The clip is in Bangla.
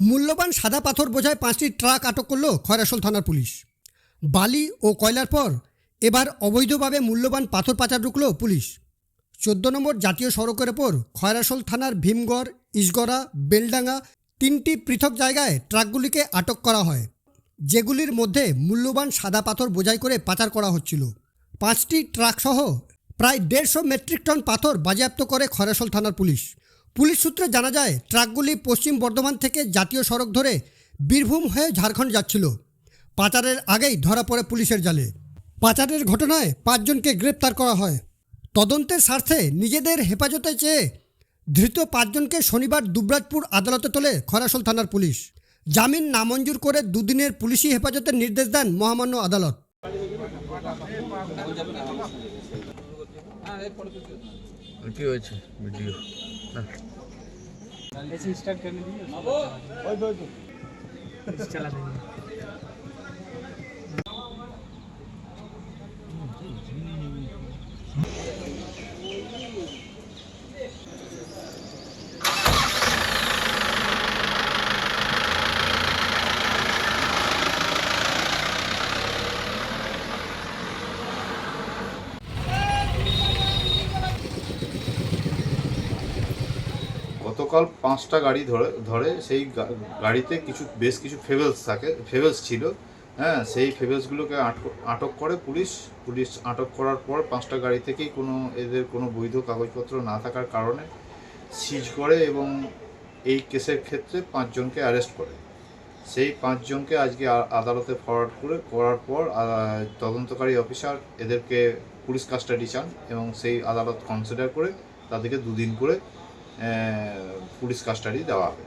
মূল্যবান সাদা পাথর বোঝায় পাঁচটি ট্রাক আটক করল খয়রাসোল থানার পুলিশ। বালি ও কয়লার পর এবার অবৈধভাবে মূল্যবান পাথর পাচার ঢুকল পুলিশ। চোদ্দ নম্বর জাতীয় সড়কের ওপর খয়রাসোল থানার ভীমগড় ইসগড়া বেলডাঙ্গা তিনটি পৃথক জায়গায় ট্রাকগুলিকে আটক করা হয়, যেগুলির মধ্যে মূল্যবান সাদা পাথর বোঝাই করে পাচার করা হচ্ছিল। পাঁচটি ট্রাকসহ প্রায় দেড়শো মেট্রিক টন পাথর বাজেয়াপ্ত করে খয়রাসোল থানার পুলিশ। পুলিশ সূত্রে জানা যায়, ট্রাকগুলি পশ্চিম বর্ধমান থেকে জাতীয় সড়ক ধরে বীরভূম হয়ে ঝাড়খণ্ড যাচ্ছিল। পাচারের আগেই ধরা পড়ে পুলিশের জালে। পাচারের ঘটনায় পাঁচজনকে গ্রেপ্তার করা হয়। তদন্তের স্বার্থে নিজেদের হেফাজতে চেয়ে ধৃত পাঁচজনকে শনিবার দুবরাজপুর আদালতে তোলে খরাসোল থানার পুলিশ। জামিন নামঞ্জুর করে দুদিনের পুলিশি হেফাজতের নির্দেশ দেন মহামান্য আদালত। কি হয়েছে? ভিডিও। ऐसे स्टार्ट करने दीजिए। चला देंगे। গতকাল পাঁচটা গাড়ি ধরে ধরে সেই গাড়িতে কিছু, বেশ কিছু ফেভেলস থাকে ফেভেলস ছিল। হ্যাঁ সেই ফেভেলসগুলোকে আটক- করে পুলিশ। পুলিশ আটক করার পর পাঁচটা গাড়ি থেকেই কোনো এদের কোনো বৈধ কাগজপত্র না থাকার কারণে সিজ করে এবং এই কেসের ক্ষেত্রে পাঁচজনকে অ্যারেস্ট করে। সেই পাঁচজনকে আজকে আদালতে ফরওয়ার্ড করে, করার পর তদন্তকারী অফিসার এদেরকে পুলিশ কাস্টাডি চান এবং সেই আদালত কনসিডার করে তাদেরকে দুদিন করে পুলিশ কাস্টাডি দেওয়া হবে।